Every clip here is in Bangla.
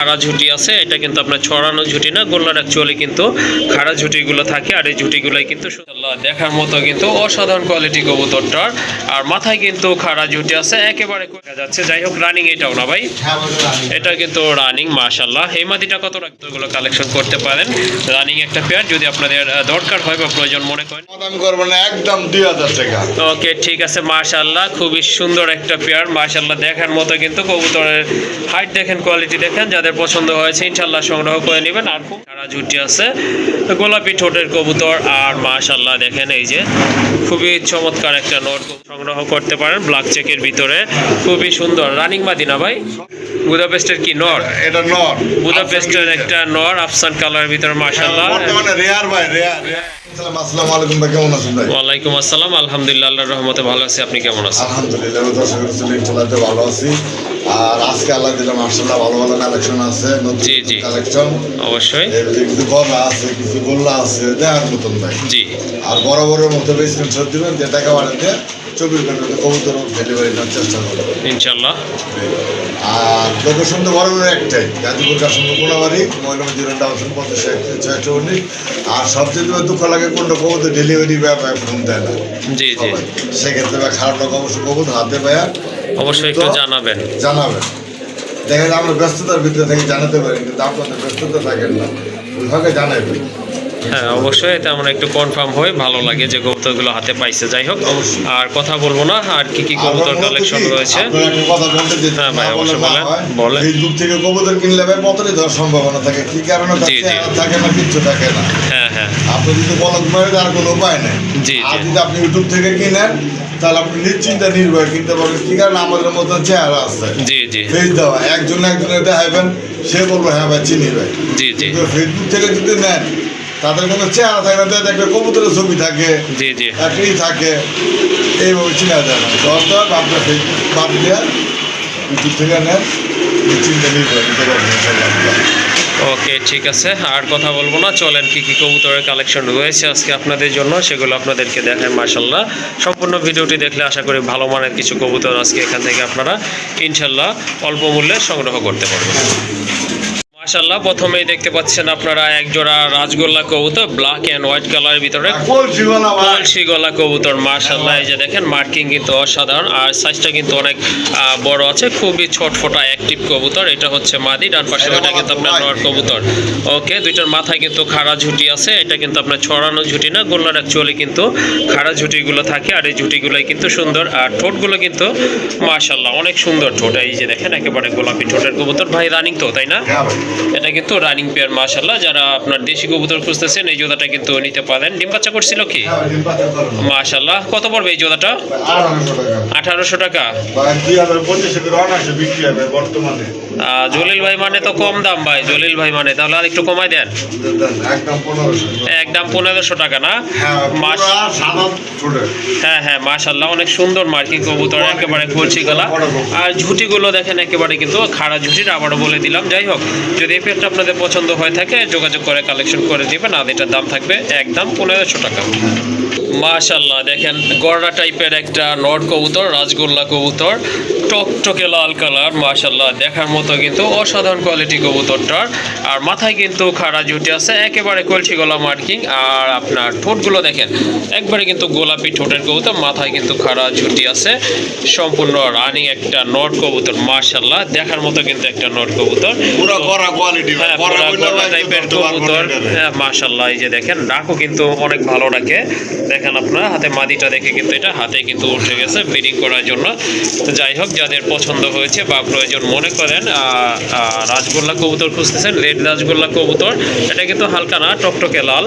খাড়া ঝুটি আছে এটা কিন্তু আপনার ছড়ানো ঝুটি না গোল্লার অ্যাকচুয়ালি কিন্তু খাড়া ঝুটিগুলো থাকে আর এই ঝুটিগুলোই কিন্তু দেখার মতো কিন্তু অসাধারণ কোয়ালিটি কবুতরটার। আর মাথায় কিন্তু খাড়া ঝুটি আছে একেবারে দেখা যাচ্ছে যাই হোক রানিং এটাও না ভাই। এটা কিন্তু রানিং মাশাল্লাহ এই মাদিটা কত রাখতগুলো কালেকশন করতে পারেন? রানিং একটা পেয়ার যদি আপনাদের দরকার হয় বা প্রয়োজন মনে করেন। করব না একদম দুই হাজার টাকা। ওকে ঠিক আছে মাশাল্লাহ খুবই সুন্দর একটা পেয়ার মাশাল্লাহ দেখার মতো কিন্তু কবুতরের হাইট দেখেন কোয়ালিটি দেখেন যাদের পছন্দ হয়েছে ইনশাল্লাহ সংগ্রহ করে নেবেন। আর খুব সারা ঝুটি আছে। গোলাপি ঠোঁটের কবুতর আর মাশাল্লাহ দেখেন এই যে খুবই চমৎকার একটা নোট সংগ্রহ করতে পারেন ব্ল্যাক চেকের ভিতরে। খুবই সুন্দর। রানিং মাদিনা ভাই? বুদাপেস্টের কি নর? এটা নট বুদাপেস্টের একটা নর আফসান কালারের ভিতরে মাশাল্লাহ বর্তমানে রেয়ার ভাই রেয়ার আসসালামু আলাইকুম ভাই কেমন আছেন ভাই? ওয়ালাইকুম আসসালাম। আলহামদুলিল্লাহ আল্লাহর রহমতে ভালো আছি। আপনি কেমন আছেন? আলহামদুলিল্লাহ ভালো আছি। আর আজকে আল্লাহ দিলাম মার্শাল্লাহ ভালো ভালো কালেকশন আছে জি, জি। কালেকশন অবশ্যই। কিছু গলা আছে কিছু গোল্লা আছে দেখার মতন ভাই। জি। আর বড় বড় মতো বেশ স্ক্রিনশট দিবেন যে টাকা বাড়াতে চব্বিশ ঘণ্টার কবুতর ডেলিভারি দেওয়ার চেষ্টা করব ইনশাল্লাহ আর লোকেশন তো বড় বড় একটাই গাজীপুর কাশ্মীর কোনাবাড়ি মহিলা জিরো ডাউন পঞ্চাশ ছয়শো উনিশ। আর সবচেয়ে দুঃখ লাগে কোনটা কবুতর ডেলিভারি ফোন দেয় না। জি জি। সেক্ষেত্রে বা খারাপ কবুতর হাতে পায়া অবশ্যই একটু জানাবেন। জানাবেন। দেখা যায় আমরা ব্যস্ততার ভিতরে থেকে জানাতে পারি কিন্তু আপনাদের ব্যস্ততা থাকেন না। ওইভাবে জানাবেন হ্যাঁ অবশ্যই এটা আমরা একটু কনফার্ম হই ভালো লাগে যে কবুতরগুলো হাতে পাইছে। যাই হোক আর কথা বলব না আর কি কি কবুতর কালেকশন রয়েছে? হ্যাঁ ভাই, অবশ্যই বলেন। বলেন। ফেসবুক থেকে কবুতর কিনলে ভাই পতনই দেওয়ার সম্ভাবনা থাকে। কি কারণে। থাকে না কিচ্ছু থাকে না। হ্যাঁ হ্যাঁ। আপনি যদি বলক মারে তার কোনো উপায় নেই। জি, আর। যদি আপনি ইউটিউব থেকে কিনেন তাহলে আপনি নিশ্চিন্তে নির্ভর কিনতে পারবেন। কি কারণে? আমাদের মতো চেহারা আছে। জি জি। ফেস দেওয়া। একজন একজনের দেখাবেন সে বলব হ্যাঁ ভাই চিনি ভাই। জি জি। ফেসবুক থেকে যদি নেন তাদের কোনো চেহারা থাকে না একটা কবুতরের ছবি থাকে জি জি। একই থাকে এইভাবে চিনা যায় না। দরকার আপনার ফেসবুক বাদ দিয়ে ইউটিউব থেকে নেন নিশ্চিন্তে নির্ভর নিতে পারবেন ইনশাআল্লাহ। ওকে ঠিক আছে। আর কথা বলব না চলেন কি কি কবুতরের কালেকশন রয়েছে আজকে আপনাদের জন্য সেগুলো আপনাদেরকে দেখেন মার্শাল্লাহ সম্পূর্ণ ভিডিওটি দেখলে আশা করি ভালো মানের কিছু কবুতর আজকে এখান থেকে আপনারা ইনশাল্লাহ অল্প মূল্যে সংগ্রহ করতে পারবেন। মাশাল্লাহ প্রথমেই দেখতে পাচ্ছেন আপনারা এক জোড়া রাজগোল্লা কবুতর ব্ল্যাক অ্যান্ড হোয়াইট কালারের ভিতরে। কলসি গলা কবুতর মার্শাল্লাহ এই যে দেখেন মার্কিং কিন্তু অসাধারণ। আর সাইজটা কিন্তু অনেক বড় আছে খুবই ছটফটা অ্যাক্টিভ কবুতর এটা হচ্ছে মাদি ডান পাশে ওটা কিন্তু আপনার নর কবুতর। ওকে দুইটার মাথায় কিন্তু খাড়া ঝুটি আছে এটা কিন্তু আপনার ছড়ানো ঝুটি না গোল্লার অ্যাকচুয়ালি কিন্তু খাড়া ঝুটিগুলো থাকে আর এই ঝুটিগুলোই কিন্তু সুন্দর। আর ঠোঁটগুলো কিন্তু মার্শাল্লাহ অনেক সুন্দর ঠোঁট এই যে দেখেন একেবারে গোলাপি ঠোঁটের কবুতর। ভাই রানিং তো তাই না? হ্যাঁ এটা কিন্তু রানিং পেয়ার মাশাল্লাহ যারা আপনার দেশি কবুতর খুঁজতেছেন এই জোড়াটা কিন্তু নিতে পারেন। ডিম বাচ্চা করছিল কি? হ্যাঁ। মাশাল্লাহ কত পড়বে এই টাকা আঠারোশো টাকা। জলিল ভাই মানে তো কম দাম ভাই জলিল ভাই মানে। তাহলে আর একটু কমাই দেন। একদম পনেরোশো। টাকা না? হ্যাঁ। হ্যাঁ হ্যাঁ মাশাল্লাহ অনেক সুন্দর মার্কিং কবুতর একেবারে কলসি গলা। আর ঝুটিগুলো দেখেন একেবারে কিন্তু খাড়া ঝুটির আবারও বলে দিলাম। যাই হোক যদি এই পেয়ারটা আপনাদের পছন্দ হয়ে থাকে, যোগাযোগ করে কালেকশন করে দিবেন। আর এটার দাম থাকবে একদম পনেরোশো টাকা। মাশাল্লাহ দেখেন গড়া টাইপের একটা নট কবুতর, রাজগোল্লা কবুতর। টকটকে লাল কালার মাশাল্লাহ দেখার মতো কিন্তু অসাধারণ কোয়ালিটি কবুতরটার। আর মাথায় কিন্তু খাড়া ঝুটি আছে একেবারে কলসি গলা মার্কিং। আর আপনার ঠোঁটগুলো দেখেন একবারে কিন্তু গোলাপি ঠোঁটের কবুতর মাথায় কিন্তু খাড়া ঝুটি আছে। সম্পূর্ণ রানিং একটা নট কবুতর মাশাল্লাহ দেখার মতো কিন্তু একটা নট কবুতর। হ্যাঁ টাইপের না কবুতর। হ্যাঁ মাশাল্লাহ এই যে দেখেন ডাকও কিন্তু অনেক ভালো ডাকে দেখেন আপনার হাতে মাদিটা দেখে কিন্তু এটা হাতে কিন্তু উঠে গেছে ব্রিডিং করার জন্য। যাই হোক যাদের পছন্দ হয়েছে বা প্রয়োজন মনে করেন রাজগোল্লা কবুতর খুঁজতেছেন রেড রাজগোল্লা কবুতর। এটা কিন্তু হালকা না টকটকে লাল।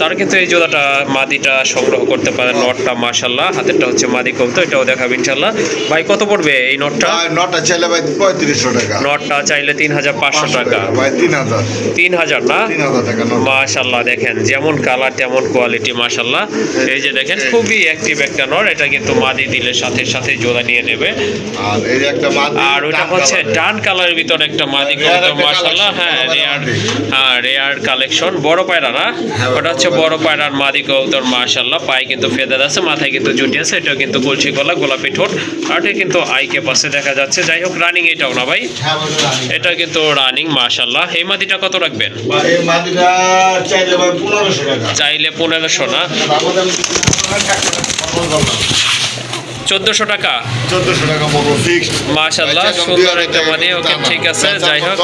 তারা কিন্তু এই জোড়াটা মাদিটা সংগ্রহ করতে পারেন নটটা মাশাল্লাহ হাতেরটা হচ্ছে মাদি কবুতর এটাও দেখাবে ইনশাল্লাহ ভাই কত পড়বে এই নটটা? ভাই, নটা ছেলে ভাই পঁয়ত্রিশশো টাকা। নটটা চাইলে তিন হাজার পাঁচশো টাকা। ভাই তিন হাজার। তিন হাজার না? মাশাল্লাহ দেখেন যেমন কালার তেমন কোয়ালিটি মাশাল্লাহ এই যে দেখেন খুবই অ্যাক্টিভ একটা নর এটা কিন্তু মাদি দিলে সাথে সাথে জোড়া নিয়ে নেবে। আর এই একটা আর ওটা হচ্ছে ডান কালারের ভিতরে একটা মাদি Rare কবুতর মাশাআল্লাহ হ্যাঁ রেয়ার হ্যাঁ রেয়ার কালেকশন বড় পায়রা না? হ্যাঁ, ওটা হচ্ছে বড় পায়রার মাদি কবুতর মাশাআল্লাহ পায়ে কিন্তু ফেদার আছে মাথায় কিন্তু জুটি আছে এটাও কিন্তু কলসি গলা গোলাপি ঠোঁট আর এটা কিন্তু আইকে পাশে দেখা যাচ্ছে। যাই হোক রানিং এটাও না ভাই? হ্যাঁ। এটা কিন্তু রানিং মাশাআল্লাহ। এই মাদিটা কত রাখবেন? এই মাদিটা চাইলে ভাই পনেরোশো টাকা। চাইলে পনেরোশো না? আমাদের চোদ্দশো টাকা। চোদ্দশো টাকা পড়ব ফিক্সড মাশাআল্লাহ সুন্দর একটা মানে ওকে ঠিক আছে যাই হোক।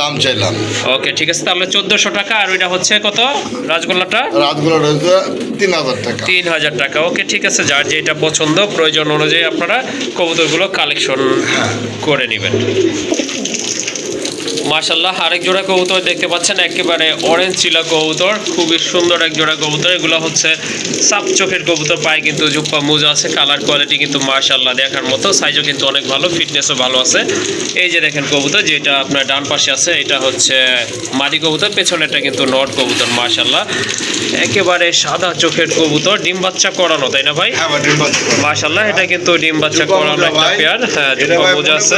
দাম চাইলাম। ওকে ঠিক আছে তাহলে চোদ্দশো টাকা আর ওইটা হচ্ছে কত? রাজগোল্লাটা? রাজগোল্লাটা রয়েছে তিন হাজার টাকা। তিন হাজার টাকা। ওকে ঠিক আছে যার যেটা পছন্দ প্রয়োজন অনুযায়ী আপনারা কবুতরগুলো কালেকশন করে নেবেন। মাশাল্লাহ আরেক জোড়া কবুতর দেখতে পাচ্ছেন একেবারে অরেঞ্জ চিলা কবুতর খুবই সুন্দর এক জোড়া কবুতর এগুলো হচ্ছে সাপ চোখের কবুতর পায়ে কিন্তু জুপ্পা মোজা আছে কালার কোয়ালিটি কিন্তু মাশাল্লাহ দেখার মতো সাইজও কিন্তু অনেক ভালো ফিটনেসও ভালো আছে। এই যে দেখেন কবুতর যেটা আপনার ডান পাশে আছে এটা হচ্ছে মাদি কবুতর পেছনেরটা কিন্তু নট কবুতর মাশাল্লাহ একেবারে সাদা চোখের কবুতর ডিম বাচ্চা করানো তাই না ভাই? হ্যাঁ। মাশাল্লাহ এটা কিন্তু ডিম বাচ্চা করানো একটা পেয়ার হ্যাঁ জুপ্পা মোজা আছে।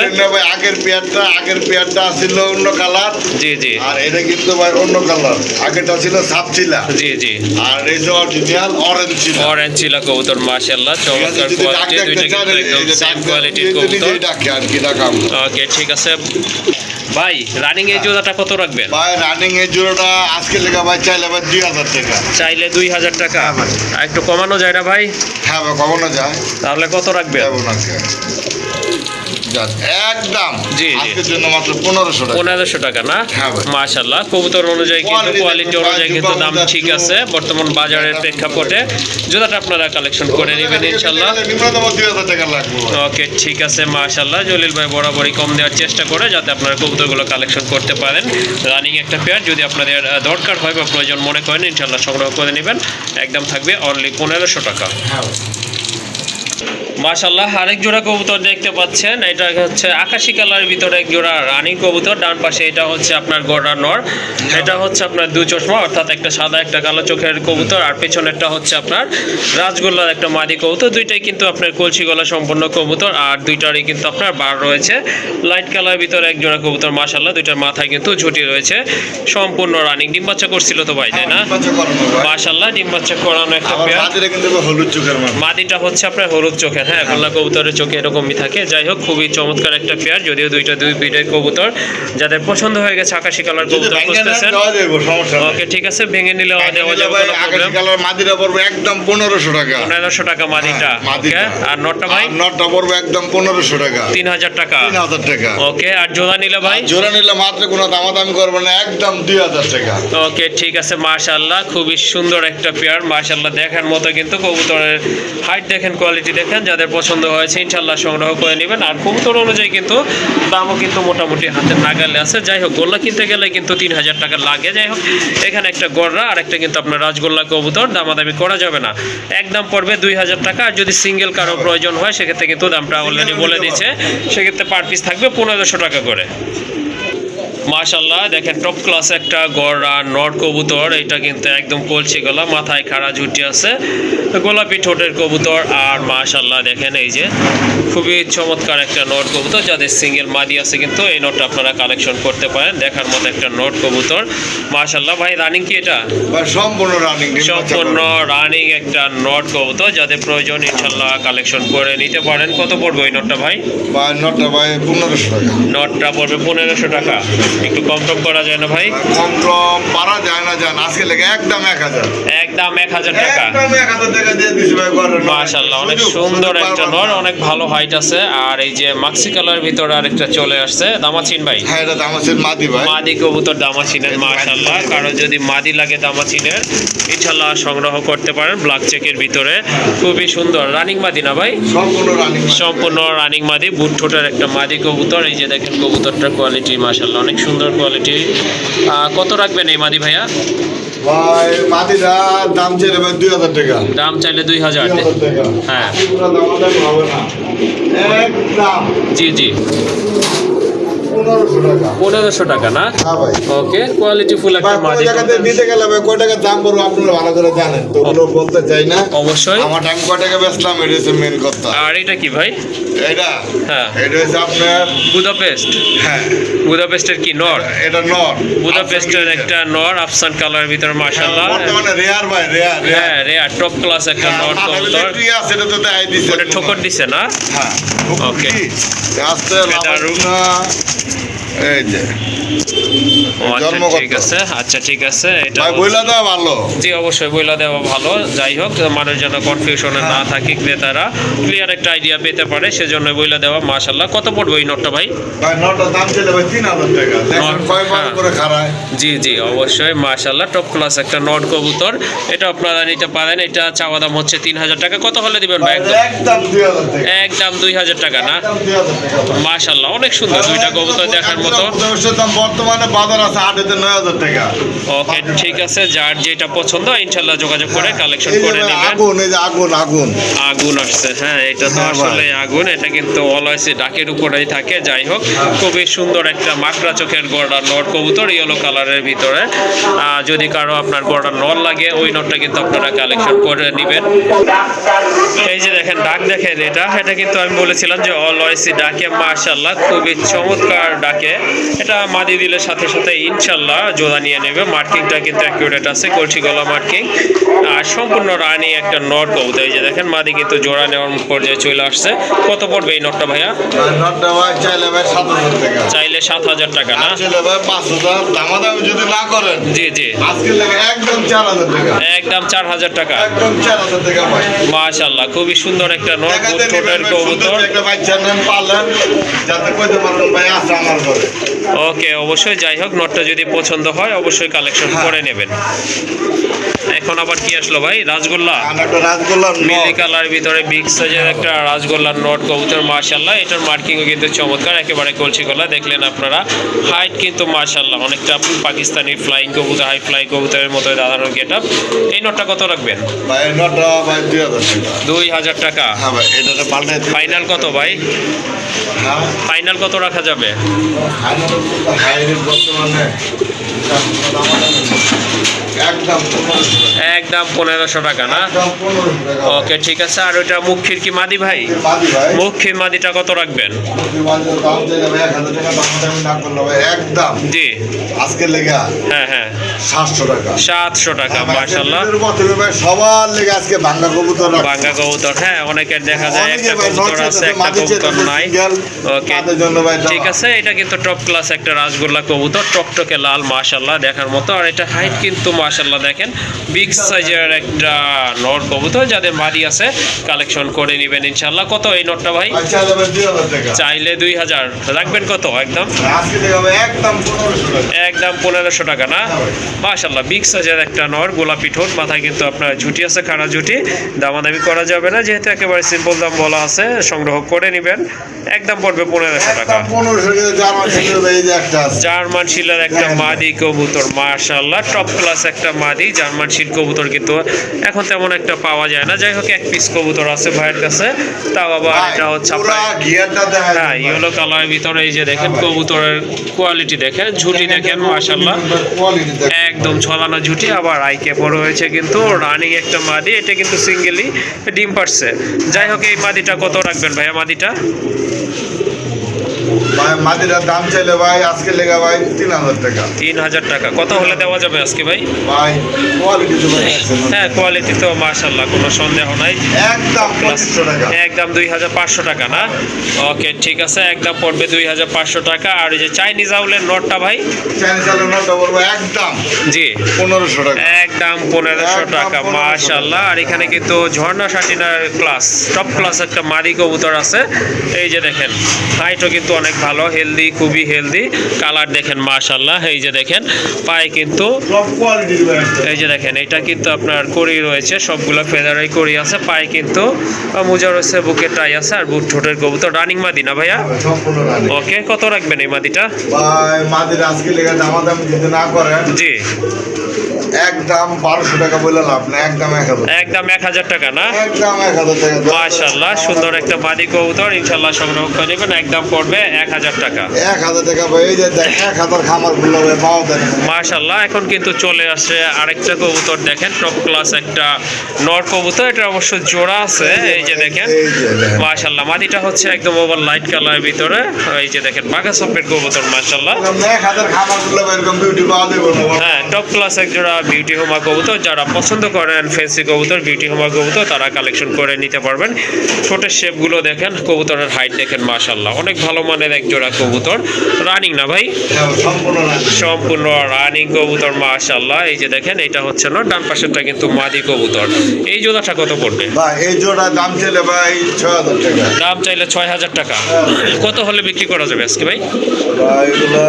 আগের পেয়ারটা আগের পেয়ারটা ছিল অন্য কালার। জি জি। আর এটা কিন্তু ভাই অন্য কালার। আগেরটা ছিল সাপ ছিলা জি জি। আর এই যে অরিজিনাল অরেঞ্জ ছিল অরেঞ্জ চিলা কবুতর মাশাআল্লাহ চমৎকার কোয়ালিটি দুইটা কিন্তু একদম সেম কোয়ালিটির কবুতর। ডাকে আর কি ডাকাম। ওকে ঠিক আছে। ভাই রানিং এই জোড়াটা কত রাখবেন? ভাই রানিং এই জোড়াটা আজকে লেখা ভাই চাইলে ভাই দুই হাজার টাকা। চাইলে দুই হাজার টাকা। হ্যাঁ একটু কমানো যায় না ভাই? হ্যাঁ ভাই কখনো যায়। তাহলে কত রাখবেন? একদম। জি, জি। আজকের জন্য মাত্র পনেরোশো টাকা। পনেরোশো টাকা না? কবুতর অনুযায়ী কিন্তু কোয়ালিটি অনুযায়ী কিন্তু দাম ঠিক আছে। বর্তমান বাজারের প্রেক্ষাপটে জোড়াটা আপনারা কালেকশন করে নেবেন ইনশাল্লাহ নিম্নতম দুই হাজার টাকা লাগবে ভাই। ওকে ঠিক আছে জলিল ভাই বরাবরই কম দেওয়ার চেষ্টা করে যাতে আপনারা কবুতরগুলো কালেকশন করতে পারেন। রানিং একটা পেয়ার যদি আপনাদের দরকার হয় বা প্রয়োজন মনে করেন ইনশাল্লাহ সংগ্রহ করে নেবেন। একদম থাকবে অনলি পনেরোশো টাকা। হ্যাঁ। মাশাল্লাহ আরেক জোড়া কবুতর দেখতে পাচ্ছেন। এটা হচ্ছে আকাশি কালারের ভিতরে এক জোড়া রানী কবুতর। ডান পাশে এটা হচ্ছে আপনার গড়া নর। এটা হচ্ছে আপনার দু চশমা অর্থাৎ একটা সাদা একটা কালো চোখের কবুতর। আর পেছনেরটা হচ্ছে আপনার রাজগোল্লার একটা মাদি কবুতর। দুইটাই কিন্তু আপনার কলসি গলা সম্পন্ন কবুতর আর দুইটারই কিন্তু আপনার বার রয়েছে। লাইট কালারের ভিতরে এক জোড়া কবুতর মাশাল্লাহ দুইটার মাথায় কিন্তু ঝুটি রয়েছে। সম্পূর্ণ রানিং। ডিম বাচ্চা করছিল তো ভাই তাই না? হ্যাঁ। মাশাল্লাহ ডিম বাচ্চা করানো একটা পেয়ার মাদিটা হচ্ছে আপনার হলুদ চোখের। হ্যাঁ গোল্লা কবুতরের চোখে এরকমই থাকে। যাই হোক খুবই চমৎকার একটা পেয়ার যদিও দুইটা দুই বিডের কবুতর। যাদের পছন্দ হয়ে গেছে আকাশি কালার কবুতর খুঁজতেছেন। ওকে ঠিক আছে ভেঙে নিলেও দেওয়া নিলে যাবে কোনো আকাশি কালার মাদিরা পড়বে একদম পনেরোশো টাকা। পনেরোশো টাকা মাদিটা হ্যাঁ, ওকে আর নটটা ভাই? নটটা পড়বে একদম পনেরোশো টাকা। তিন হাজার টাকা। তিন হাজার টাকা। ওকে আর জোড়া নিলে ভাই? জোড়া নিলে মাত্র কোনো দামাদামি করবে না একদম দুই হাজার টাকা। ওকে ঠিক আছে মাশাল্লাহ খুবই সুন্দর একটা পেয়ার মাশাল্লাহ দেখার মতো কিন্তু কবুতরের হাইট দেখেন কোয়ালিটি দেখেন। যাদের পছন্দ হয়েছে ইনশাল্লাহ সংগ্রহ করে নেবেন। আর কবুতর অনুযায়ী কিন্তু দামও কিন্তু মোটামুটি হাতের নাগালে আছে। যাই হোক গোল্লা কিনতে গেলে কিন্তু তিন হাজার টাকা লাগে। যাই হোক এখানে একটা গররা আর একটা কিন্তু আপনার রাজগোল্লা কবুতর। দামাদামি করা যাবে না। একদম পড়বে দুই হাজার টাকা। আর যদি সিঙ্গেল কারও প্রয়োজন হয় সেক্ষেত্রে কিন্তু দামটা অলরেডি বলে দিচ্ছে সেক্ষেত্রে পার পিস থাকবে পনেরোশো টাকা করে। মাশাল্লাহ দেখেন টপ ক্লাস একটা গড়া নট কবুতর এটা কিন্তু একদম কলসি গলা মাথায় খাড়া ঝুটি আছে গোলাপি ঠোঁটের কবুতর আর মাশাল্লাহ দেখেন এই যে খুবই চমৎকার একটা নট কবুতর যাদের সিঙ্গেল মাদি আছে কিন্তু এই নটটা আপনারা কালেকশন করতে পারেন দেখার মতো একটা নট কবুতর। মাশাল্লাহ ভাই রানিং কি এটা? সম্পূর্ণ রানিং সম্পূর্ণ রানিং একটা নট কবুতর যাদের প্রয়োজন ইনশাল্লাহ কালেকশন করে নিতে পারেন। কত পড়বে ওই নটটা ভাই? নটটা ভাই পনেরোশো টাকা। নটটা পড়বে পনেরোশো টাকা। একটু কম টম করা যায় না ভাই? কম টম পারা যায় না, যান। আজকে লেগে একদম এক হাজার। একদম এক হাজার টাকা। মাশাল্লাহ অনেক সুন্দর একটা নর অনেক ভালো হাইট আছে। আর এই যে মাক্সি কালার ভিতরে আরেকটা চলে আসছে দামাচিন ভাই। হ্যাঁ এটা দামাসের মাদি ভাই। মাদি কবুতর দামাচিনের মাশাল্লাহ কারও যদি মাদি লাগে দামাচিনের ইনশাল্লাহ সংগ্রহ করতে পারেন ব্ল্যাক চেকের ভিতরে। খুবই সুন্দর। রানিং মাদি না ভাই? সম্পূর্ণ রানিং সম্পূর্ণ রানিং মাদি। বুট ঠোঁটের একটা মাদি কবুতর। এই যে দেখেন কবুতরটার কোয়ালিটি মাশাল্লাহ অনেক সুন্দর কোয়ালিটি কত রাখবেন এই মাদি ভাইয়া? ভাই মাদিটা দাম চাইলে ভাই দুই হাজার টাকা। দাম চাইলে দুই হাজার টাকা। হ্যাঁ। পুরো হবে না। একদম। জি জি। পনেরোশো টাকা। না? হ্যাঁ ওকে কোয়ালিটি ফুল একটা কোন নিতে গেলে ভাই কয় টাকা দাম পড়ব আপনারা ভালো করে জানেন তো ওগুলো বলতে চাই না। অবশ্যই। আমার টাইম কয় টাকা বেচলাম এটা হচ্ছে মেন কথা। আর এটা কি ভাই? এটা? হ্যাঁ। এটা হচ্ছে আপনার বুদাপেস্ট? হ্যাঁ। বুদাপেস্টের কি নর? এটা নর। বুদাপেস্টের একটা নর আফসান কালারের ভিতরে মাশাআল্লাহ। বর্তমানে রেয়ার ভাই রেয়ার রেয়ার হ্যাঁ রে টপ ক্লাস একটা নর কবুতর সেটা তো দেখাই দিচ্ছে ওটা ঠোকর দিছে না? হ্যাঁ ওকে আস্তে লাভ না। এই যে। ও আচ্ছা জন্মগত। ঠিক আছে। আচ্ছা ঠিক আছে। এটা বইলা দেওয়া ভালো। জি অবশ্যই বইলা দেওয়া ভালো। যাই হোক মানুষ যেন কনফিউশনে না থাকে ক্রেতারা ক্লিয়ার একটা আইডিয়া পেতে পারে সেজন্য বইলা দেওয়া মাশাল্লাহ কত পড়বে নোটটা ভাই? হ্যাঁ। জি জি অবশ্যই টপ ক্লাস একটা নট কবুতর। এটা আপনারা নিতে পারেন। এটা চাওয়া দাম হচ্ছে তিন হাজার টাকা। কত হলে দিবেন ভাই? একদম একদম দুই হাজার টাকা। না। মাশাল্লাহ অনেক সুন্দর দুইটা কবুতর দেখার মতো দাম বর্তমানে বাজার আছে আট হাজার নয় হাজার টাকা। ওকে ঠিক আছে যার যেটা পছন্দ ইনশাল্লাহ যোগাযোগ করে কালেকশন করে নেবেন। আগুন এই যে আগুন আগুন। আগুন আসছে হ্যাঁ এটা তো হ্যাঁ আসলে আগুন এটা কিন্তু অলওয়েজ ডাকের উপরেই থাকে যাই হোক খুবই সুন্দর একটা মাকড়া চোখের গড়া নর কবুতর ইয়েলো কালারের ভিতরে। যদি কারও আপনার গড়া নর লাগে ওই নটটা কিন্তু আপনারা কালেকশন করে নেবেন। এই যে দেখেন ডাক দেখেন এটা। এটা কিন্তু আমি বলেছিলাম যে অলওয়েজ ডাকে মাশাল্লাহ খুবই চমৎকার ডাকে। এটা মাদি দিলে সাথে সাথে ইনশাল্লাহ জোড়া নিয়ে নেবে। মার্কিংটা কিন্তু অ্যাকিউরেট আছে কলসি গলা মার্কিং আর সম্পূর্ণ রানি একটা নট কবুতর এই যে দেখেন মাদি কিন্তু জোড়া নেওয়ার পর্যায়ে চলে আসছে। কত পড়বে এই নটটা ভাইয়া? চাইলে সাত হাজার টাকা। না? যদি করেন জি জি। একদম চার হাজার টাকা। মাশাল্লাহ খুবই সুন্দর একটা নট ঠোঁটের কবুতর একটা বাচ্চা নেন পারলেন যাতে কইতে পারবেন ভাই আছে আমার ঘরে। ওকে অবশ্যই যাই হোক নটটা যদি পছন্দ হয় অবশ্যই কালেকশন হ্যাঁ। করে নেবেন। এখন আবার কি আসলো ভাই? রাজগোল্লা মিলি কালার ভিতরে বিগ সাইজের একটা রাজগোল্লার নোট কবুতর মার্শাল্লাহ এটার মার্কিংও কিন্তু চমৎকার একেবারে কলসি গলা দেখলেন আপনারা। হাইট কিন্তু মার্শাল্লাহ অনেকটা পাকিস্তানি ফ্লাইং কবুতর হাই ফ্লাই কবুতরের মতো দাঁড়ানো গেট আপ এই নটটা কত রাখবেন? দুই হাজার টাকা। টাকা? হ্যাঁ ফাইনাল কত ভাই? হ্যাঁ। ফাইনাল কত রাখা যাবে? হাই রেট বর্তমানে। একদম পনেরোশো টাকা। না? ওকে ঠিক আছে। আর ওইটা মুখির কি মাদি ভাই? মুখির মাদিটা কত রাখবেন? জি। আজকে লেগা হ্যাঁ হ্যাঁ। সাতশো টাকা। সাতশো টাকা মার্শাল্লাহ সবার লেগে আজকে কবুতর। কবুতর হ্যাঁ অনেকের দেখা যায় একটা কবুতর আছে একটা কবুতর নাই। ওকে। ঠিক আছে এটা কিন্তু টপ ক্লাস একটা রাজগোল্লা কবুতর টকটকে লাল মাশাল্লাহ দেখার মতো। আর এটা হাইট কিন্তু মাশাল্লাহ দেখেন। বিগ সাইজের একটা নর কবুতর যাদের মাদি আছে কালেকশন করে নেবেন ইনশাল্লাহ কত এই নটটা ভাই? আচ্ছা চাইলে দুই হাজার। রাখবেন কত একদম? একদম পনেরোশো টাকা। না? মাশাল্লাহ বিগ সাইজের একটা নর গোলাপি ঠোঁট মাথায় কিন্তু আপনার ঝুটি আছে খাড়া ঝুটি। দামাদামি করা যাবে না যেহেতু একেবারে সিম্পল দাম বলা আছে সংগ্রহ করে নেবেন। একদম পড়বে পনেরোশো টাকা। জার্মান শিলের একটা মাদি কবুতর মার্শাল্লাহ টপ ক্লাস একটা মাদি জার্মান শিল কবুতর কিন্তু এখন তেমন একটা পাওয়া যায় না। যাই হোক এক পিস কবুতর আছে ভাইয়ের কাছে। তাও আবার এটা হচ্ছে হ্যাঁ ইয়েলো কালারের ভিতরে এই যে দেখেন কবুতরের কোয়ালিটি দেখেন ঝুটি দেখেন মার্শাল্লাহ কোয়ালিটি একদম ছলানো ঝুটি আবার আইকে বড় হয়েছে কিন্তু রানিং একটা মাদি এটা কিন্তু সিঙ্গেলি ডিম পারছে যাই হোক এই মাদিটা কত রাখবেন ভাইয়া মাদিটা? ভাই মাদিরার দাম চাইলে ভাই আজকে লেগে ভাই তিন হাজার টাকা। তিন হাজার টাকা। কত হলে দেওয়া যাবে আজকে ভাই? ভাই কোয়ালিটি তো হ্যাঁ কোয়ালিটি তো মার্শাল্লাহ কোনো সন্দেহ নাই। একদম পঁচিশশো টাকা। একদম দুই হাজার পাঁচশো টাকা না? ওকে ঠিক আছে একদম পড়বে দুই হাজার পাঁচশো টাকা। আর এই যে চাইনিজ আউলের নোটটা ভাই? চাইনিজ চালের নোটটা বলব একদম জি। পনেরোশো টাকা। একদম পনেরোশো টাকা 1500 মাশাল্লাহ আর এখানে কিন্তু ঝর্ণা সাটিনার ক্লাস টপ ক্লাস একটা মাদি কবুতর আছে। এই যে দেখেন হাইটও কিন্তু অনেক ভালো হেলদি খুবই হেলদি কালার দেখেন মাশাল্লাহ এই যে দেখেন পায়ে কিন্তু। এই যে দেখেন এটা কিন্তু আপনার করি রয়েছে সবগুলো ফেদারাই করি আছে পায়ে কিন্তু মোজা রয়েছে বুকে টাই আছে আর বুট ঠোঁটের কবুতর রানিং মাদি না ভাইয়া? ওকে কত রাখবেন এই মাদিটা? মাদির আজকে লেগে দামাদামি যদি না করেন জি। একদম বারোশো টাকা বলে লাভ না একদম এক হাজার একদম এক হাজার টাকা না? একদম এক হাজার টাকা। মাশাল্লাহ সুন্দর একটা মাদি কবুতর ইনশাল্লাহ সংগ্রহ করে নেবেন একদম পড়বে এক হাজার টাকা। এক হাজার টাকা এই যে এক হাজার খামারগুলো পাওয়া যায় মাশাল্লাহ এখন কিন্তু চলে আসছে আরেকটা কবুতর দেখেন টপ ক্লাস একটা নর কবুতর এটা অবশ্য জোড়া আছে এই যে দেখেন। মাশাল্লাহ মাদিটা হচ্ছে একদম ওভার লাইট কালারের ভিতরে এই যে দেখেন বাঘা সফের কবুতর মাশাল্লাহ এক হাজার খামারগুলো এরকম বিউটি পাওয়া যাবে হ্যাঁ টপ ক্লাস এক জোড়া বিউটি হোমা কবুতর যারা পছন্দ করেন ফেন্সি কবুতর বিউটি হোমা কবুতর তারা কালেকশন করে নিতে পারবেন। ছোটের শেপগুলো দেখেন কবুতরের হাইট দেখেন মাশাল্লাহ অনেক ভালো মানের এক জোড়া কবুতর। রানিং না ভাই? হ্যাঁ, সম্পূর্ণ রানিং কবুতর মাশাল্লাহ এই যে দেখেন এটা হচ্ছে না ডান পাশেরটা কিন্তু মাদি কবুতর। এই জোড়াটা কত পড়বে? এই জোড়া দাম চলে ভাই ছয় হাজার টাকা। দাম চাইলে ছয় হাজার টাকা। কত হলে বিক্রি করা যাবে আজকে ভাই? ভাই এগুলো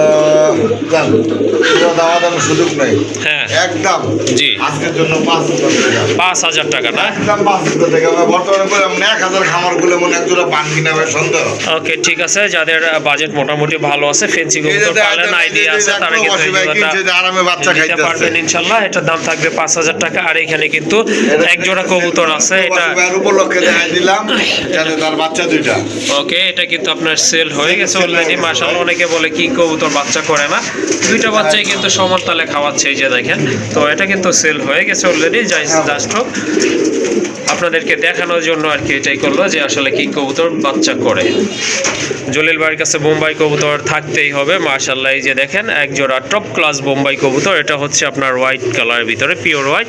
জান দাওয়া দামের সুযোগ নেই। হ্যাঁ। একদম। জি। আজকের জন্য পাঁচ হাজার টাকা। পাঁচ হাজার টাকা না? একদম পাঁচ হাজার টাকা। আমরা বর্তমানে বললাম এক হাজার খামারগুলো মনে এক জোড়া পান কিনা ভাই সন্দেহ। ওকে ঠিক আছে। যাদের বাজেট মোটামুটি ভালো আছে ফেন্সি পালন আইডিয়া তারা কিন্তু আরামে বাচ্চা পারবেন এটার দাম থাকবে পাঁচ হাজার টাকা আর এখানে কিন্তু এক জোড়া কবুতর আছে এটা উপলক্ষে দেখাই দিলাম যাতে তার বাচ্চা দুইটা। ওকে এটা কিন্তু আপনার সেল হয়ে গেছে অলরেডি মাশাআল্লাহ অনেকে বলে কি কবুতর বাচ্চা করে না। দুইটা বাচ্চাই কিন্তু সমান তালে খাওয়াচ্ছে, এই যে দেখেন। তো এটা কিন্তু সেল হয়ে গেছে অলরেডি জাস্ট হোক। আপনাদেরকে দেখানোর জন্য আর কি এটাই করল যে আসলে কি কবুতর বাচ্চা করে। জলিল ভাইয়ের কাছে বোম্বাই কবুতর থাকতেই হবে মাশাল্লাহ এই যে দেখেন এক জোড়া টপ ক্লাস বোম্বাই কবুতর এটা হচ্ছে আপনার হোয়াইট কালারের ভিতরে পিওর হোয়াইট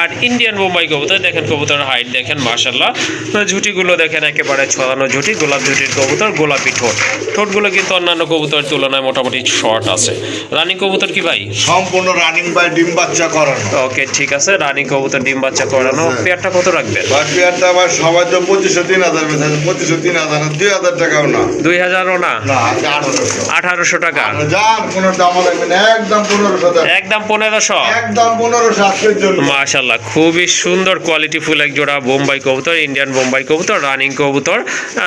আর ইন্ডিয়ান বোম্বাই কবুতর দেখেন কবুতর হাইট দেখেন মাশাল্লাহ তো ঝুটিগুলো দেখেন একেবারে ছড়ানো ঝুটি গোলাপ ঝুটির কবুতর গোলাপি ঠোঁট। ঠোঁটগুলো কিন্তু অন্যান্য কবুতরের তুলনায় মোটামুটি শর্ট আছে। রানিং কবুতর কি ভাই? সম্পূর্ণ রানিং বাই ডিম বাচ্চা করানো। ওকে ঠিক আছে রানিং কবুতর ডিম বাচ্চা করানো। হ্যাঁ। পেয়ারটা কত রাখবেন বাকিয়ারটা আবার সবাই তো পঁচিশশো তিন হাজার পঁচিশশো তিন হাজার দুই হাজার টাকাও না। দুই হাজারও না? না আঠারোশো। আঠারোশো টাকা। যান কোনো দাম লাগবে না একদম পনেরোশো একদম পনেরোশো? একদম পনেরোশো আজকের জন্য। মাশাল্লাহ খুবই সুন্দর কোয়ালিটি ফুল এক জোড়া বোম্বাই কবুতর ইন্ডিয়ান বোম্বাই কবুতর রানিং কবুতর।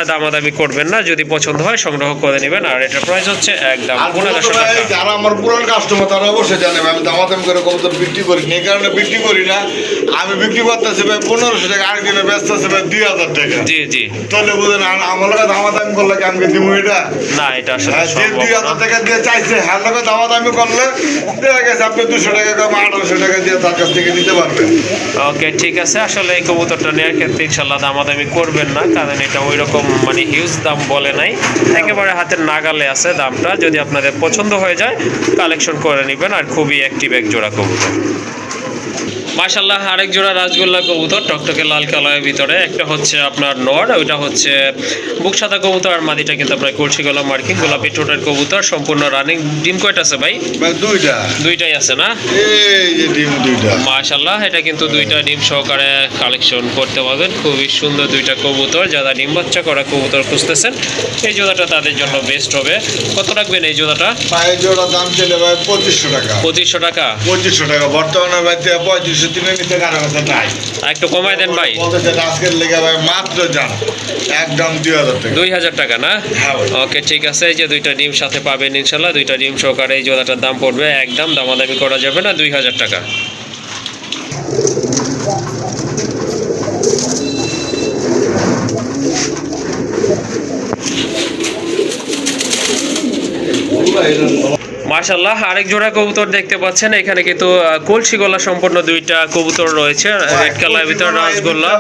দামাদামি করবেন না যদি পছন্দ হয় সংগ্রহ করে নেবেন। আর এটার প্রাইস হচ্ছে একদম পনেরোশো টাকা। যারা আমার পুরান কাস্টমার তারা অবশ্যই জানে আমি দামাদাম করে কবুতর বিক্রি করি। এই কারণে বিক্রি করি না। আমি বিক্রি করতেছি ভাই পনেরোশো টাকা ব্যস্ত আছে দুই হাজার টাকা। জি জি। তাহলে বুঝেন আমার দামাদামি করলে কি আমাকে দিব এটা? না এটা আসলে হ্যাঁ, দুই হাজার টাকা দিয়ে চাইছে হ্যাঁ লোকে দামাদামি করলে দেখা গেছে আপনি দুশো টাকা কম আঠারোশো টাকা দিয়ে তার কাছ থেকে নিতে পারবেন। ওকে ঠিক আছে। আসলে এই কবুতরটা নেওয়ার ক্ষেত্রে ইনশাল্লাহ দামাদামি করবেন না কারণ এটা ওই রকম মানে হিউজ দাম বলে নাই। একেবারে হাতের নাগালে আছে দামটা। যদি আপনাদের পছন্দ হয়ে যায় কালেকশন করে নেবেন আর খুবই অ্যাক্টিভ এক জোড়া কবুতর। মাশাল্লাহ আরেক জোড়া রাজগোল্লা কবুতর টকটকে লাল কালারের ভিতরে। একটা হচ্ছে আপনার নর ওইটা হচ্ছে বুক সাদা কবুতর আর মাদিটা কিন্তু আপনার কলসি গলা মার্কিং গোলাপি ঠোঁটের কবুতর সম্পূর্ণ রানিং। ডিম কয়টা আছে ভাই? দুইটা। দুইটাই আছে না? এই ডিম দুইটা। মাশাল্লাহ এটা কিন্তু দুইটা ডিম সহকারে কালেকশন করতে পারবেন। খুবই সুন্দর দুইটা কবুতর যারা ডিম বাচ্চা করা কবুতর খুঁজতেছেন এই জোড়াটা তাদের জন্য বেস্ট হবে। কত রাখবেন এই জোড়াটা? পায়ের জোড়া দাম চলে ভাই পঁচিশশো টাকা। পঁচিশশো টাকা? পঁচিশশো টাকা। বর্তমানে ভাই পঁয়ত্রিশশো তিনে নিতে কারও কাছে নাই। একটু কমাই দেন ভাই। বলতেছে আজকের লেগে ভাই মাত্র যান। একদম দুই হাজার টাকা। দুই হাজার টাকা না? হ্যাঁ ওকে ঠিক আছে এই যে দুইটা ডিম সাথে পাবেন ইনশাল্লাহ। দুইটা ডিম সহকারে এই জোড়াটার দাম পড়বে। একদম দামাদামি করা যাবে না। দুই হাজার টাকা। মাশাল্লাহ আরেক জোড়া কবুতর দেখতে পাচ্ছেন। এখানে কিন্তু কলসি গলা সম্পূর্ণ দুইটা কবুতর রয়েছে রেড কালার ভিতর রাসগোল্লা।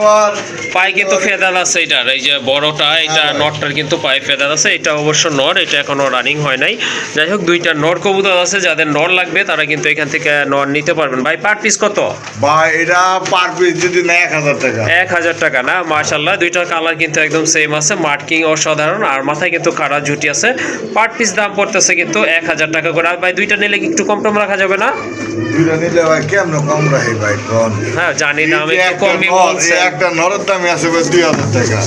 পায়ে কিন্তু ফেদার আছে এটার এই যে বড়টা এটা হ্যাঁ। নটটার কিন্তু পায়ে ফেদার আছে এটা অবশ্য নর এটা এখনও রানিং হয় নাই। যাই হোক দুইটা নর কবুতর আছে যাদের নর লাগবে তারা কিন্তু এখান থেকে নর নিতে পারবেন। ভাই পার পিস কত? ভাই এটা পার পিস যদি না এক হাজার টাকা। এক হাজার টাকা না? মার্শাল্লাহ দুইটার কালার কিন্তু একদম সেম আছে মার্কিং অসাধারণ আর মাথায় কিন্তু খাড়া ঝুটি আছে। পার পিস দাম পড়তেছে কিন্তু এক হাজার টাকা করে আর ভাই দুইটা নিলে একটু কম টম রাখা যাবে না? দুইটা নিলে ভাই কেমন কম রাখি ভাই কোন? হ্যাঁ জানি না আমি একটু কমই বলছি। একটা নরের দামই আছে ভাই দুই হাজার টাকা।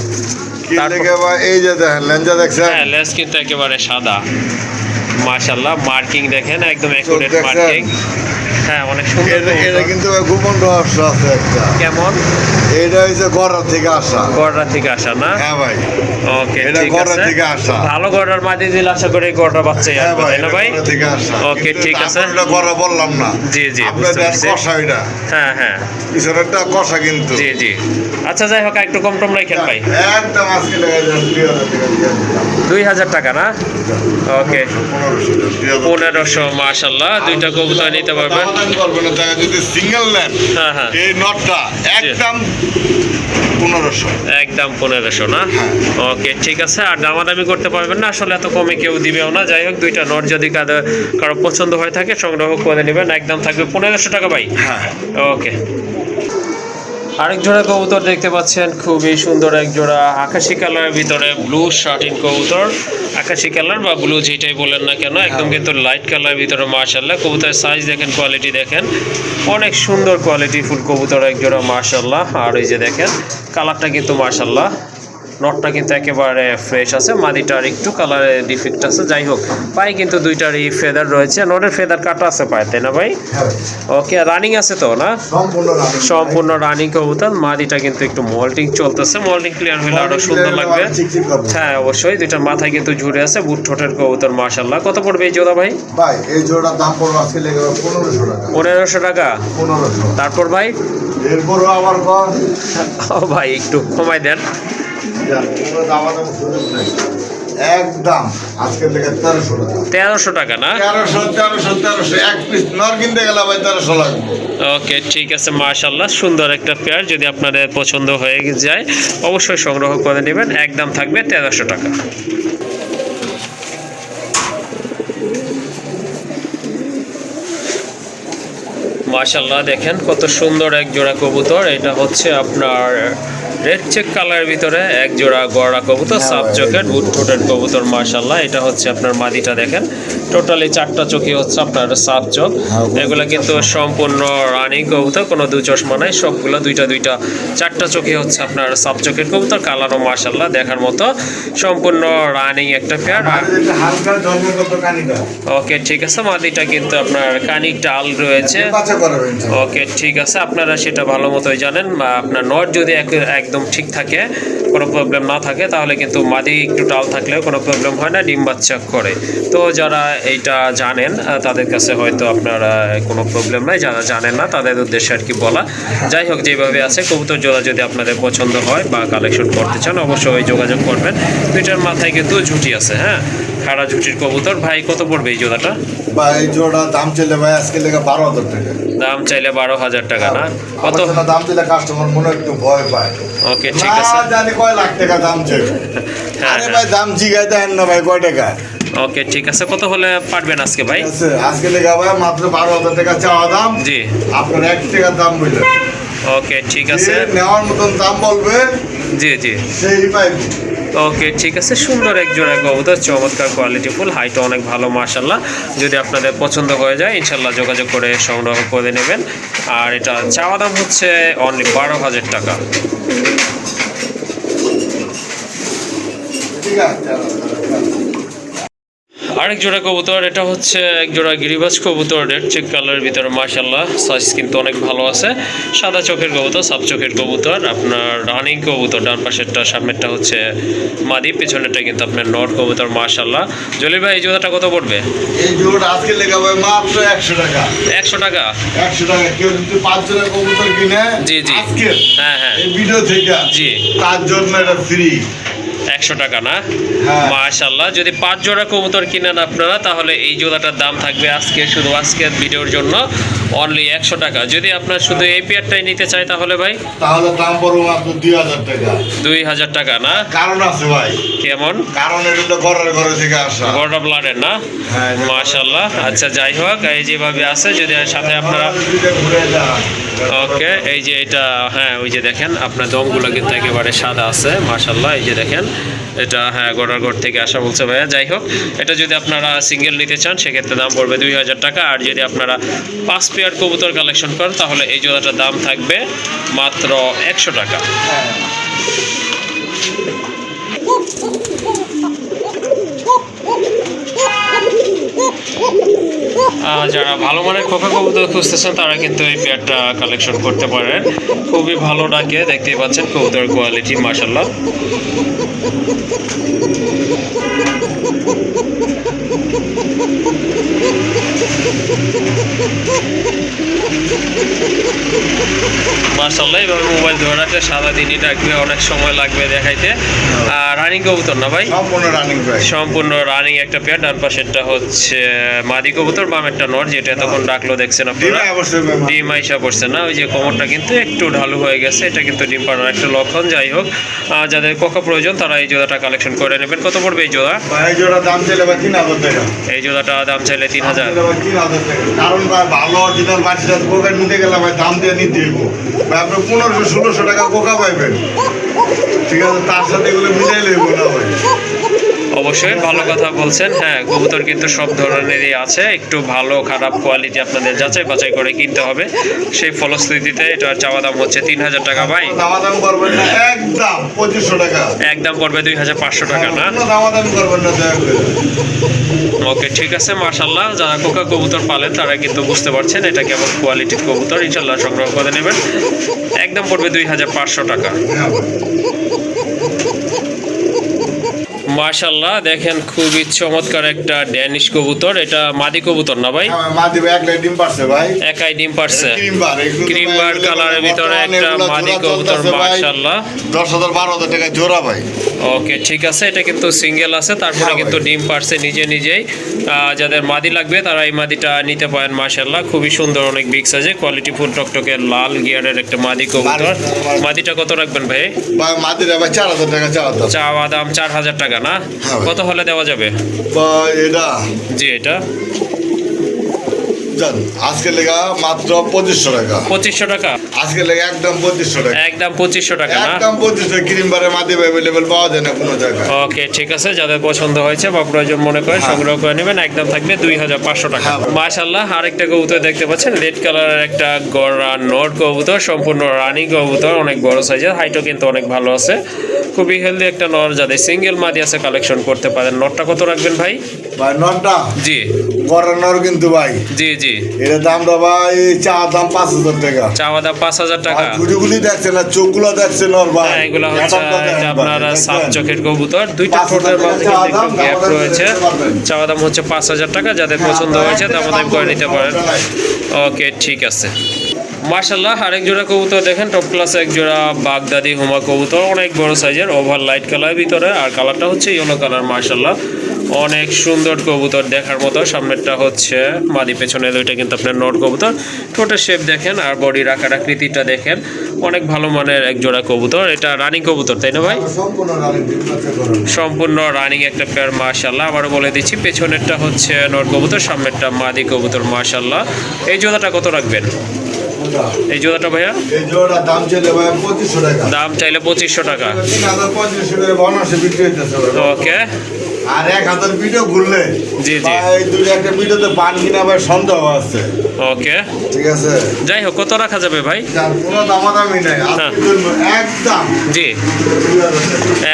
কি লাগে ভাই এই যে দেখেন লেঞ্জা দেখছেন? হ্যাঁ লেন্স কিন্তু একেবারে সাদা। মাশাআল্লাহ মার্কিং দেখেন একদম অ্যাকুরেট? মার্কিং হ্যাঁ অনেক সুন্দর এটা কিন্তু গোপন রহস্য আছে একটা। কেমন? এটা হচ্ছে গড়া থেকে আসা। গড়া থেকে আসা না? হ্যাঁ ভাই। ওকে এটা গড়া থেকে আসা। ভালো গড়ার মাঝে দিলে আশা করি গড়া বাচ্চাই হ্যাঁ আসবে তাই না ভাই? থেকে আসা। ওকে, ঠিক আছে। আপনার গড়া বললাম না। জি, জি, আপনার বুঝতে দেন পারছি। কষা এটা। হ্যাঁ হ্যাঁ। পিছনেরটা কষা কিন্তু। জি জি। আচ্ছা যাই হোক একটু কম টম রাখেন ভাই। একদম আজকে লেগে দুই হাজার টাকা না? ওকে। পনেরোশো মাশাল্লাহ দুইটা কবুতর নিতে পারবেন। দামাদামি করবে না টাকা যদি সিঙ্গেল নেন হ্যাঁ হ্যাঁ। এই নটটা একদম পনেরোশো। একদম পনেরোশো না? হ্যাঁ। ওকে ঠিক আছে। আর দামাদামি করতে পারবেন না আসলে এত কমে কেউ দিবেও না। যাই হোক দুইটা নোট যদি কারও পছন্দ হয়ে থাকে সংগ্রহ করে নেবেন একদম থাকবে পনেরোশো টাকা ভাই। হ্যাঁ। ওকে। আরেক জোড়া কবুতর দেখতে পাচ্ছেন খুবই সুন্দর এক জোড়া আকাশি কালারের ভিতরে ব্লু শার্টিন কবুতর। আকাশি কালার বা ব্লু যেটাই বলেন না কেন একদম কিন্তু লাইট কালারের ভিতরে মার্শাল্লাহ কবুতরের সাইজ দেখেন কোয়ালিটি দেখেন। অনেক সুন্দর কোয়ালিটি ফুল কবুতর এক জোড়া মার্শাল্লাহ আর ওই যে দেখেন কালারটা কিন্তু মাশাল্লাহ নটটা কিন্তু একেবারে ফ্রেশ আছে মাদিটার একটু কালারে ডিফেক্ট আছে যাই হোক পায়ে কিন্তু দুইটারই ফেদার রয়েছে নটের ফেদার কাটা আছে পায়ে তাই না ভাই? হ্যাঁ ওকে রানিং আছে তো না? সম্পূর্ণ রানিং। কবুতর মাদিটা কিন্তু একটু মল্টিং চলতেছে মল্টিং ক্লিয়ার হলে আরও সুন্দর লাগবে। হ্যাঁ অবশ্যই দুইটা মাথায় কিন্তু ঝুড়ে আছে বুট ঠোঁটের কবুতর মাশাল্লাহ কত পড়বে এই জোড়া ভাই? ভাই এই জোড়ার দাম পড়বে আজকে পনেরোশো টাকা। পনেরোশো টাকা? পনেরোশো। তারপর ভাই? এরপরও আবার ও ভাই একটু কমাই দেন। একদম লেগে তেরোশো টাকা। তেরোশো টাকা না? তেরোশো তেরোশো তেরোশো এক পিস নর কিনতে গেলে ভাই তেরোশো লাগবে। ওকে ঠিক আছে মাশাল্লাহ সুন্দর একটা পেয়ার যদি আপনাদের পছন্দ হয়ে যায় অবশ্যই সংগ্রহ করে নেবেন একদম থাকবে তেরোশো টাকা। মাশাল্লাহ দেখেন কত সুন্দর এক জোড়া কবুতর এটা হচ্ছে আপনার রেড চেক কালারের ভিতরে এক জোড়া গড়া কবুতর হ্যাঁ সাব চোখের বুট ঠোঁটের কবুতর মাশাল্লাহ এটা হচ্ছে আপনার মাদিটা দেখেন। টোটালি চারটা চোখই হচ্ছে আপনার সাব চোখ। হ্যাঁ, এগুলো কিন্তু সম্পূর্ণ রানিং কবুতর কোনো দু চশমা নাই। সবগুলো দুইটা দুইটা চারটা চোখে হচ্ছে আপনার সাব চোখের কবুতর। কালারও মাশাল্লাহ দেখার মতো। সম্পূর্ণ রানিং একটা পেয়ার ওকে ঠিক আছে। মাদিটা কিন্তু আপনার কানি ডাল রয়েছে। ওকে ঠিক আছে। আপনারা সেটা ভালো মতোই জানেন। বা আপনার নট যদি এক- একদম ঠিক থাকে কোনো প্রবলেম না থাকে তাহলে কিন্তু মাদি একটু টাল থাকলেও কোনো প্রবলেম হয় না ডিম বাচ্চা করে। তো যারা এইটা জানেন তাদের কাছে হয়তো আপনারা কোনো প্রবলেম নাই যারা জানেন না তাদের উদ্দেশ্যে আর কি বলা। যাই হোক যেভাবে আছে কবুতর জোড়া যদি আপনাদের পছন্দ হয় বা কালেকশন করতে চান অবশ্যই যোগাযোগ করবেন। দুইটার মাথায় কিন্তু ঝুঁটি আছে হ্যাঁ? খাড়া ঝুঁটির কবুতর। ভাই কত পড়বে এই জোড়াটা? এই জোড়া দাম চলে ভাই আজকে লেগে বারো হাজার টাকা। দাম চাইলে বারো হাজার টাকা না? কত? দাম দিলে কাস্টমার মনে একটু ভয় পায়। ওকে ঠিক আছে। জানি কয় লাখ টাকা দাম চাই হ্যাঁ, আরে হ্যাঁ। ভাই দাম জিগাই দেন না ভাই কয় টাকা? ওকে ঠিক আছে। কত হলে পারবেন আজকে ভাই? আজকে লেগে ভাই মাত্র বারো হাজার টাকা চাওয়া দাম। জি। আপনার এক টাকার দাম বুঝলেন ওকে ঠিক আছে। নেওয়ার মতন দাম বলবে। জি জি। সেই পাইবে। ওকে ঠিক আছে। সুন্দর একজন এক জোড়া কবুতর, চমৎকার কোয়ালিটি ফুল হাইটও অনেক ভালো মার্শাল্লাহ যদি আপনাদের পছন্দ হয়ে যায় ইনশাল্লাহ যোগাযোগ করে সংগ্রহ করে নেবেন। আর এটা চাওয়া দাম হচ্ছে অনলি বারো হাজার টাকা। আরেক জোড়া কবুতর এটা হচ্ছে এক জোড়া গিরিবাজ কবুতর রেড চেক কালারের ভিতরে মাশাল্লাহ সাইজ কিন্তু অনেক ভালো আছে। সাদা চোখের কবুতর সাব চোখের কবুতর আপনার রানিং কবুতর ডান পাশেরটা সামনেরটা হচ্ছে মাদি পেছনেরটা কিন্তু আপনার নট কবুতর মাশাল্লাহ জলি ভাই এই জোড়াটা কত পড়বে? এই জোড়া আজকে ভাই মাত্র একশো টাকা। একশো টাকা? একশো টাকা কেউ যদি পাঁচ জনের কবুতর কিনে জি, জি। আজকে হ্যাঁ হ্যাঁ। এই ভিডিও থেকে জি। তার জন্য এটা ফ্রি একশো টাকা না? হ্যাঁ। মাশাল্লাহ যদি পাঁচ জোড়া কবুতর কিনেন আপনারা তাহলে এই জোড়াটার দাম থাকবে আজকে শুধু আজকের ভিডিওর জন্য। অনলি একশো টাকা। যদি আপনার শুধু এই পেয়ারটাই নিতে চাই তাহলে ভাই? তাহলে দাম পড়ব মাত্র দুই হাজার টাকা। দুই হাজার টাকা না? কারণ আছে ভাই। কেমন? কারণ এটা তো ঘরের ঘরে থেকে আসা। ব্লাডের না? হ্যাঁ, মাশাল্লাহ আচ্ছা যাই হোক এই যেভাবে আছে যদি সাথে আপনারা। ওকে এই যে এটা হ্যাঁ ওই যে দেখেন আপনার দমগুলো কিন্তু একেবারে সাদা আছে মাশাল্লাহ এই যে দেখেন এটা হ্যাঁ গোড়ার থেকে আসা বলছে ভাইয়া। যাই হোক এটা যদি আপনারা সিঙ্গেল নিতে চান সেক্ষেত্রে দাম পড়বে দুই হাজার টাকা। আর যদি আপনারা পাঁচ পেয়ার কবুতর কালেকশন করেন তাহলে এই জোড়াটার দাম থাকবে মাত্র একশো টাকা। যারা ভালো মানের খোকা কবুতর খুঁজতেছেন, তারা কিন্তু এই পেয়ারটা কালেকশন করতে পারেন। খুবই ভালো ডাকে, দেখতেই পাচ্ছেন কবুতর কোয়ালিটি মাসাল্লাহ Ha ha ha ha ha! মার্শাল্লাহ এভাবে মোবাইল ধরে রাখলে দিনই ডাকবে অনেক সময় লাগবে দেখাইতে। আর রানিং কবুতর না ভাই? সম্পূর্ণ রানিং সম্পূর্ণ রানিং একটা পেয়ার ডান পাশেরটা হচ্ছে মাদি কবুতর বামেরটা নর যেটা তখন ডাকলো দেখছেন আপনারা। ডিম আইসা পড়ছে না। ওই যে কোমরটা কিন্তু একটু ঢালু হয়ে গেছে এটা কিন্তু ডিম পাড়ার একটা লক্ষণ যাই হোক। যাদের কোকা প্রয়োজন তারা এই জোড়াটা কালেকশন করে নেবেন। কত পড়বে এই জোড়া? ভাই জোড়া দাম চাইলে তিন হাজার টাকা। এই জোড়াটা দাম চাইলে তিন হাজার। কারণ ভালো বাচ্চা কোকা নিতে গেলে দাম দিয়ে হইব ভাই আপনি পনেরোশো, ষোলোশো টাকা কোকা পাইবেন। ঠিক আছে, তার সাথে এগুলো মিলাই লেবো না ভাই। অবশ্যই ভালো কথা বলছেন। হ্যাঁ কবুতর কিন্তু সব ধরনেরই আছে। একটু ভালো খারাপ কোয়ালিটি আপনাদের যাচাই বাছাই করে কিনতে হবে। সেই ফলশ্রুতিতে এটার চাওয়া দাম হচ্ছে তিন হাজার টাকা ভাই। করবেন না একদম পঁচিশশো টাকা। একদম পড়বে দুই হাজার পাঁচশো টাকা না? করবেন না ওকে ঠিক আছে মার্শাল্লাহ যারা কোকা কবুতর পালেন তারা কিন্তু বুঝতে পারছেন এটা কেমন কোয়ালিটির কবুতর। ইনশাল্লাহ সংগ্রহ করে নেবেন। একদম পড়বে দুই হাজার পাঁচশো টাকা। ভাই। মার্শাল্লাহ দেখেন খুবই চমৎকার একটা ড্যানিশ কবুতর। এটা মাদি কবুতর না ভাই? হ্যাঁ, মা দিবে ডিম পারছে ভাই। একাই ডিম পারছে। ক্রিম বার কালারের ভিতরে একটা মাদি কবুতর হাজার বারো হাজার টাকা জোড়া ভাই। ওকে ঠিক আছে এটা কিন্তু সিঙ্গেল আছে তারপরে হ্যাঁ কিন্তু ডিম পারছে নিজে নিজেই। যাদের মাদি লাগবে তারা এই মাদিটা নিতে পারেন মাশাল্লাহ খুবই সুন্দর অনেক বিগ সাইজে কোয়ালিটি ফুল টকটকে লাল গিয়ারের একটা মাদি কবুতর। মাদিটা কত রাখবেন ভাই? মাদিরা ভাই চার হাজার টাকা চাওয়া দাম। চাওয়া দাম চার হাজার টাকা। না? হ্যাঁ কত হলে দেওয়া যাবে? বা এটা? জি এটা। জান আজকে লেগা মাত্র পঁচিশশো টাকা। পঁচিশশো টাকা? আজকে লেগা একদম পঁচিশশো টাকা। একদম পঁচিশশো টাকা একদম পঁচিশশো ক্রিম বারে মাদি অ্যাভেলেবেল পাওয়া যায় না কোনো জায়গায়। ওকে ঠিক আছে যাদের পছন্দ হয়েছে বা প্রয়োজন মনে করে হ্যাঁ। সংগ্রহ করে নেবেন একদম থাকবে দুই হাজার পাঁচশো টাকা। হ্যাঁ। মাশাল্লাহ আরেকটা কবুতর দেখতে পাচ্ছেন রেড কালারের একটা গড়া নোট কবুতর সম্পূর্ণ রানী কবুতর অনেক বড় সাইজের হাইটও কিন্তু অনেক ভালো আছে। খুবই হেলদি একটা নর যাদের সিঙ্গেল মাদি আছে কালেকশন করতে পারেন। নটটা কত রাখবেন ভাই? ভাই নটা জি। করানোর কিন্তু ভাই। জি জি। দামটা ভাই চা দাম পাঁচ হাজার টাকা। চা দাম পাঁচ হাজার টাকা। দেখছেন না চোখগুলো দেখছেন ওর ভাই। হ্যাঁ, এগুলো হচ্ছে আপনার সাত চোখের কবুতর দুইটা ঠোঁটের কিন্তু গ্যাপ রয়েছে। চা। দাম। হচ্ছে পাঁচ হাজার টাকা যাদের পছন্দ হ্যাঁ, হয়েছে আপনারা দাম দাম করে নিতে পারেন। ওকে ঠিক আছে। মার্শাল্লাহ আরেক জোড়া কবুতর দেখেন টপ ক্লাসে এক জোড়া বাগদাদি হুমা কবুতর অনেক বড় সাইজের ওভার লাইট কালার ভিতরে আর কালারটা হচ্ছে ইয়েলো কালার মার্শাল্লাহ অনেক সুন্দর কবুতর দেখার মতো সামনেরটা হচ্ছে মাদি পেছনে দুইটা কিন্তু আপনার নট কবুতর। ঠোঁটের শেপ দেখেন আর বডির আকার আকৃতিটা দেখেন অনেক ভালো মানের এক জোড়া কবুতর। এটা রানিং কবুতর তাই না ভাই? সম্পূর্ণ রানিং একটা পেয়ার মাশাল্লাহ আবারও বলে দিচ্ছি পেছনেরটা হচ্ছে নর কবুতর সামনেরটা মাদি কবুতর মাশাল্লাহ এই জোড়াটা কত রাখবেন? কোনটা? এই জোড়াটা ভাইয়া এই জোড়া দাম চলে ভাই পঁচিশশো টাকা দাম চাইলে পঁচিশশো টাকা তিন হাজার পঁচিশশো টাকা বনাসে বিক্রি হইতেছে। ওকে আর এক হাজার ভিডিও ঘুরলে জি, জি। ভাই দুই একটা ভিডিওতে পান কিনা ভাই সন্দেহ আছে ওকে ঠিক আছে যাই হোক কত রাখা যাবে ভাই কোনো দামাদামি নাই হ্যাঁ। একদম জি।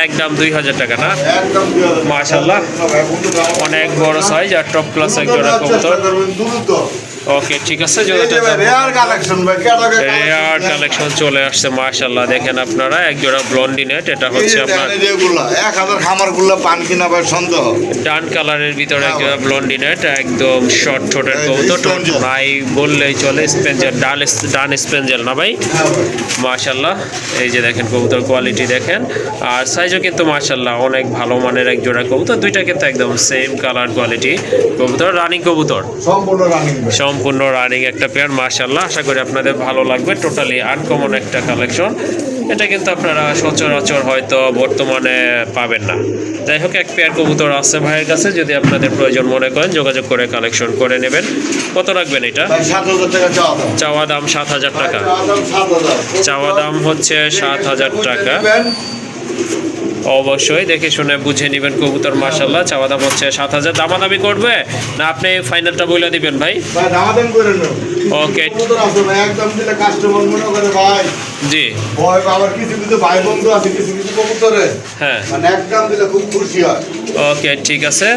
একদম দুই হাজার টাকা না একদম দুই হাজার টাকা। মাশাআল্লাহ। ভাই, কোনো দামাদামি অনেক বড় সাইজ আর টপ ক্লাস এক জোড়া দ্রুত কবুতর। ওকে ঠিক আছে ভাই, ভাই, রেয়ার কালেকশন চলে আসছে মাশাল্লাহ দেখেন আপনারা এক জোড়া ব্লন্ডিনেট এটা হচ্ছে আপনার এক হাজার পান কিনা ভাই সন্দেহ। ডান কালারের ভিতরে হ্যাঁ, একটা ব্লন্ডিনেট একদম শর্ট ঠোঁটের কবুতর। ঠোঁট বললেই চলে স্পেঞ্জেল ডান ডান স্পেঞ্জেল না ভাই? হ্যাঁ ভাই। মাশাল্লাহ এই যে দেখেন কবুতর কোয়ালিটি দেখেন। আর সাইজও কিন্তু মাশাল্লাহ অনেক ভালো মানের এক জোড়া কবুতর। দুইটা কিন্তু একদম সেম কালার কোয়ালিটি কবুতর রানিং কবুতর। সম্পূর্ণ রানিং ভাই। সম্পূর্ণ রানিং একটা পেয়ার মাশাল্লাহ আশা করি আপনাদের ভালো লাগবে। টোটালি আনকমন একটা কালেকশন এটা কিন্তু আপনারা সচরাচর হয়তো বর্তমানে পাবেন না। যাই হোক এক পেয়ার কবুতর আছে ভাইয়ের কাছে। যদি আপনাদের প্রয়োজন মনে করেন যোগাযোগ করে কালেকশন করে নেবেন। কত রাখবেন এটা? চাওয়া দাম। সাত হাজার টাকা। চাওয়া দাম হচ্ছে সাত হাজার টাকা। অবশ্যই দেখে শুনে বুঝে নেবেন কবুতর মার্শাল্লাহ চাওয়া দাম হচ্ছে সাত হাজার। দামাদামি করবে না, আপনি ফাইনালটা বলে দিবেন ভাই। একদম দিলে কাস্টমার মনে করে ভাই জি। ভয় আবার কিছু কিছু ভাই বন্ধু আছে কিছু কিছু কবুতরে হ্যাঁ। মানে এক দিলে খুব খুশি হয় ওকে ঠিক আছে।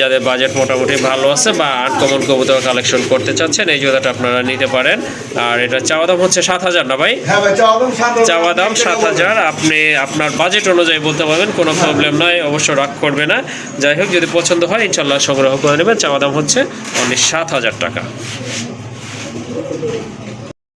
যাদের বাজেট মোটামুটি ভালো আছে বা আনকমন কবুতর কালেকশন করতে চাচ্ছেন এই জোড়াটা আপনারা নিতে পারেন। আর এটা চাওয়া দাম হচ্ছে সাত হাজার না ভাই? হ্যাঁ চাওয়া দাম সাত হাজার। চাওয়া দাম সাত হাজার। আপনি আপনার বাজেট অনুযায়ী বলতে পারবেন কোনো প্রবলেম নয় অবশ্য রাগ করবে না। যাই হোক যদি পছন্দ হয় ইনশাল্লাহ সংগ্রহ করে নেবেন। চাওয়া দাম হচ্ছে অনলি সাত হাজার টাকা। Muito bem.